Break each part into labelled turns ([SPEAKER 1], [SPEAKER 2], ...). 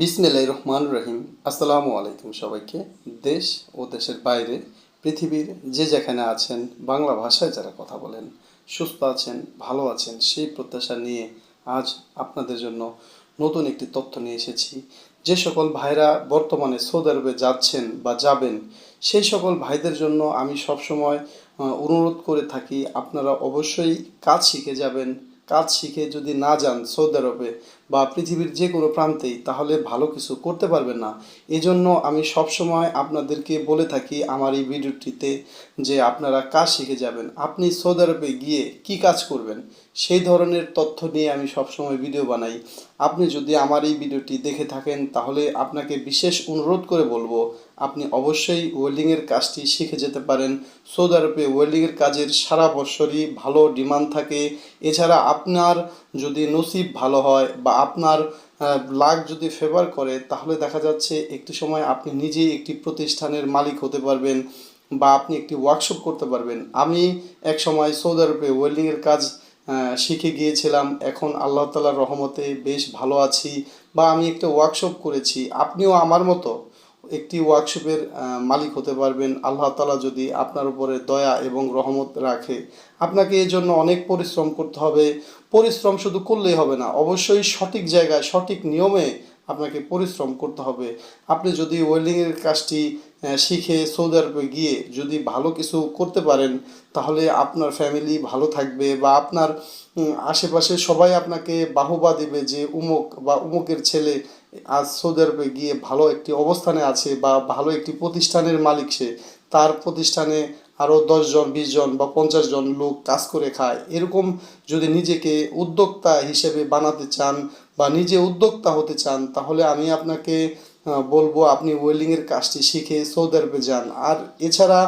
[SPEAKER 1] বিসমিল্লাহ রহমান রহিম। আসসালামু আলাইকুম সবাইকে। দেশ ও দেশের বাইরে পৃথিবীর যে যেখানে আছেন বাংলা ভাষায় যারা কথা বলেন, সুস্থ আছেন, ভালো আছেন, সেই প্রত্যাশা নিয়ে আজ আপনাদের জন্য নতুন একটি তথ্য নিয়ে এসেছি। যে সকল ভাইরা বর্তমানে সৌদি আরবে যাচ্ছেন বা যাবেন, সেই সকল ভাইদের জন্য আমি সবসময় অনুরোধ করে থাকি, আপনারা অবশ্যই কাজ শিখে যাবেন কাজ শিখে যদি না যান সৌদি আরবে বা পৃথিবীর যে কোনো প্রান্তেই, তাহলে ভালো কিছু করতে পারবেন না। এজন্য আমি সবসময় আপনাদেরকে বলে থাকি আমার এই ভিডিওটিতে যে আপনারা কাজ শিখে যাবেন। আপনি সৌদি আরবে গিয়ে কি কাজ করবেন, সেই ধরনের তথ্য নিয়ে আমি সবসময় ভিডিও বানাই। আপনি যদি আমার এই ভিডিওটি দেখে থাকেন, তাহলে আপনাকে বিশেষ অনুরোধ করে বলব আপনি অবশ্যই ওয়েল্ডিংয়ের কাজটি শিখে যেতে পারেন। সৌদি আরবে ওয়েল্ডিংয়ের কাজের সারা বছরই ভালো ডিমান্ড থাকে। এছাড়া আপনার যদি নসিব ভালো হয় বা আপনার লাক যদি ফেভার করে, তাহলে দেখা যাচ্ছে একটি সময় আপনি নিজেই একটি প্রতিষ্ঠানের মালিক হতে পারবেন বা আপনি একটি ওয়ার্কশপ করতে পারবেন। আমি এক সময় সৌদি আরবে ওয়েল্ডিংয়ের কাজ শিখে গিয়েছিলাম। এখন আল্লাহ তালার রহমতে বেশ ভালো আছি বা আমি একটা ওয়ার্কশপ করেছি। আপনিও আমার মতো? একটি ওয়ার্কশপের মালিক হতে পারবেন। আল্লাহ তালা যদি আপনার উপরে দয়া এবং রহমত রাখে, আপনাকে এই জন্য অনেক পরিশ্রম করতে হবে। পরিশ্রম শুধু করলেই হবে না, অবশ্যই সঠিক জায়গায়, সঠিক নিয়মে আপনাকে পরিশ্রম করতে হবে। আপনি যদি ওয়েল্ডিংয়ের কাজটি শিখে সৌদি আরবে গিয়ে যদি ভালো কিছু করতে পারেন, তাহলে আপনার ফ্যামিলি ভালো থাকবে বা আপনার আশেপাশে সবাই আপনাকে বাহবা দেবে যে উমুক বা উমুকের ছেলে আজ সৌদি আরবে গিয়ে ভালো একটি অবস্থানে আছে বা ভালো একটি প্রতিষ্ঠানের মালিক সে, তার প্রতিষ্ঠানে আরও দশজন বিশ জন বা পঞ্চাশ জন লোক কাজ করে খায়। এরকম যদি নিজেকে উদ্যোক্তা হিসেবে বানাতে চান বা নিজে উদ্যোক্তা হতে চান, তাহলে আমি আপনাকে বলব আপনি ওয়েল্ডিংয়ের কাজটি শিখে সৌদি আরবে যান। আর এছাড়া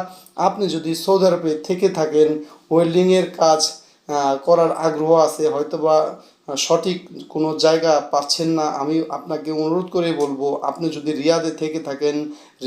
[SPEAKER 1] আপনি যদি সৌদি আরবে থেকে থাকেন, ওয়েল্ডিংয়ের কাজ করার আগ্রহ আছে, হয়তোবা সঠিক কোনো জায়গা পাচ্ছেন না, আমি আপনাকে অনুরোধ করে বলব, আপনি যদি রিয়াদে থেকে থাকেন,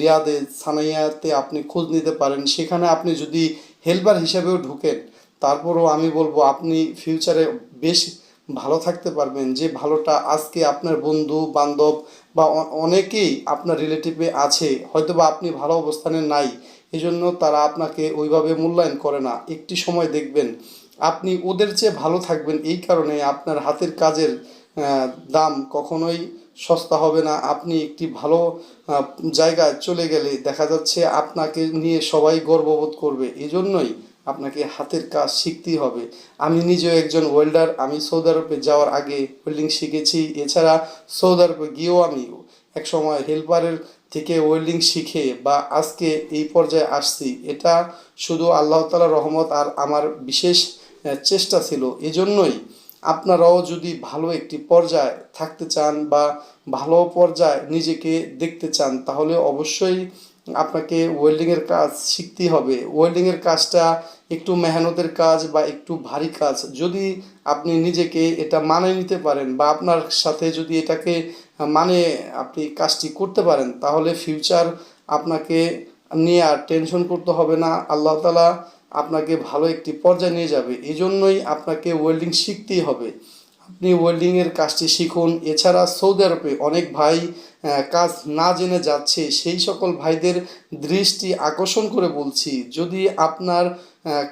[SPEAKER 1] রিয়াদে সানাইয়াতে আপনি খোঁজ নিতে পারেন, সেখানে আপনি যদি হেল্পার হিসেবেও ঢুকেন, তারপরও আমি বলব আপনি ফিউচারে বেশ ভালো থাকতে পারবেন, যে ভালোটা আজকে আপনার বন্ধু, বান্ধব বা অনেকেই আপনার রিলেটিভে আছে হয়তো বা আপনি ভালো অবস্থানে নাই, এজন্য তারা আপনাকে ওইভাবে মূল্যায়ন করে না, একটি সময় দেখবেন। আপনি ওদের চেয়ে ভালো থাকবেন, এই কারণে আপনার হাতের কাজের দাম কখনোই সস্তা হবে না। আপনি একটি ভালো জায়গায় চলে গেলে দেখা যাচ্ছে আপনাকে নিয়ে সবাই গর্ববোধ করবে। এই জন্যই আপনাকে হাতের কাজ শিখতেই হবে। আমি নিজেও একজন ওয়েল্ডার আমি সৌদি আরবে যাওয়ার আগে ওয়েল্ডিং শিখেছি। এছাড়া সৌদি আরবে গিয়েও আমি এক সময় হেল্পারের থেকে ওয়েল্ডিং শিখে বা আজকে এই পর্যায়ে আসছি। এটা শুধু আল্লাহ তালা রহমত আর আমার বিশেষ চেষ্টা ছিল। এজন্যই আপনারাও যদি ভালো একটি পর্যায়ে থাকতে চান বা ভালো পর্যায়ে নিজেকে দেখতে চান, তাহলে অবশ্যই আপনাকে ওয়েল্ডিংয়ের কাজ শিখতেই হবে। ওয়েল্ডিংয়ের কাজটা একটু মেহনতের কাজ বা একটু ভারী কাজ। যদি আপনি নিজেকে এটা মানিয়ে নিতে পারেন বা আপনার সাথে যদি এটাকে মানে আপনি কাজটি করতে পারেন, তাহলে ফিউচার আপনাকে নিয়ে আর টেনশন করতে হবে না। আল্লাহ তালা আপনাকে ভালো একটি পর্যায়ে নিয়ে যাবে। এই জন্যই আপনাকে ওয়েল্ডিং শিখতেই হবে। আপনি ওয়েল্ডিংয়ের কাজটি শিখুন। এছাড়া সৌদি আরবে অনেক ভাই কাজ না জেনে যাচ্ছে, সেই সকল ভাইদের দৃষ্টি আকর্ষণ করে বলছি, যদি আপনার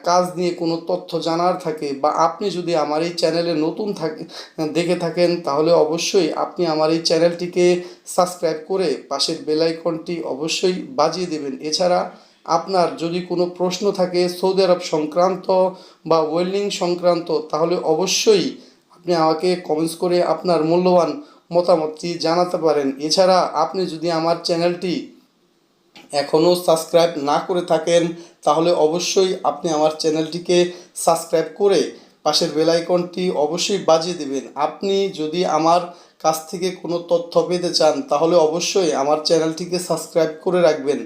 [SPEAKER 1] কাজ নিয়ে কোনো তথ্য জানার থাকে বা আপনি যদি আমার এই চ্যানেলে নতুন থাকে, দেখে থাকেন, তাহলে অবশ্যই আপনি আমার এই চ্যানেলটিকে সাবস্ক্রাইব করে পাশের বেল আইকনটি অবশ্যই বাজিয়ে দেবেন। এছাড়া আপনার যদি কোনো প্রশ্ন থাকে সৌদি আরব সংক্রান্ত বা ওয়েল্ডিং সংক্রান্ত, তাহলে অবশ্যই আপনি আমাকে কমেন্টস করে আপনার মূল্যবান মতামতটি জানাতে পারেন। এছাড়া আপনি যদি আমার চ্যানেলটি এখনও সাবস্ক্রাইব না করে থাকেন, তাহলে অবশ্যই আপনি আমার চ্যানেলটিকে সাবস্ক্রাইব করে পাশের বেলাইকনটি অবশ্যই বাজিয়ে দেবেন। আপনি যদি আমার কাছ থেকে কোনো তথ্য পেতে চান, তাহলে অবশ্যই আমার চ্যানেলটিকে সাবস্ক্রাইব করে রাখবেন।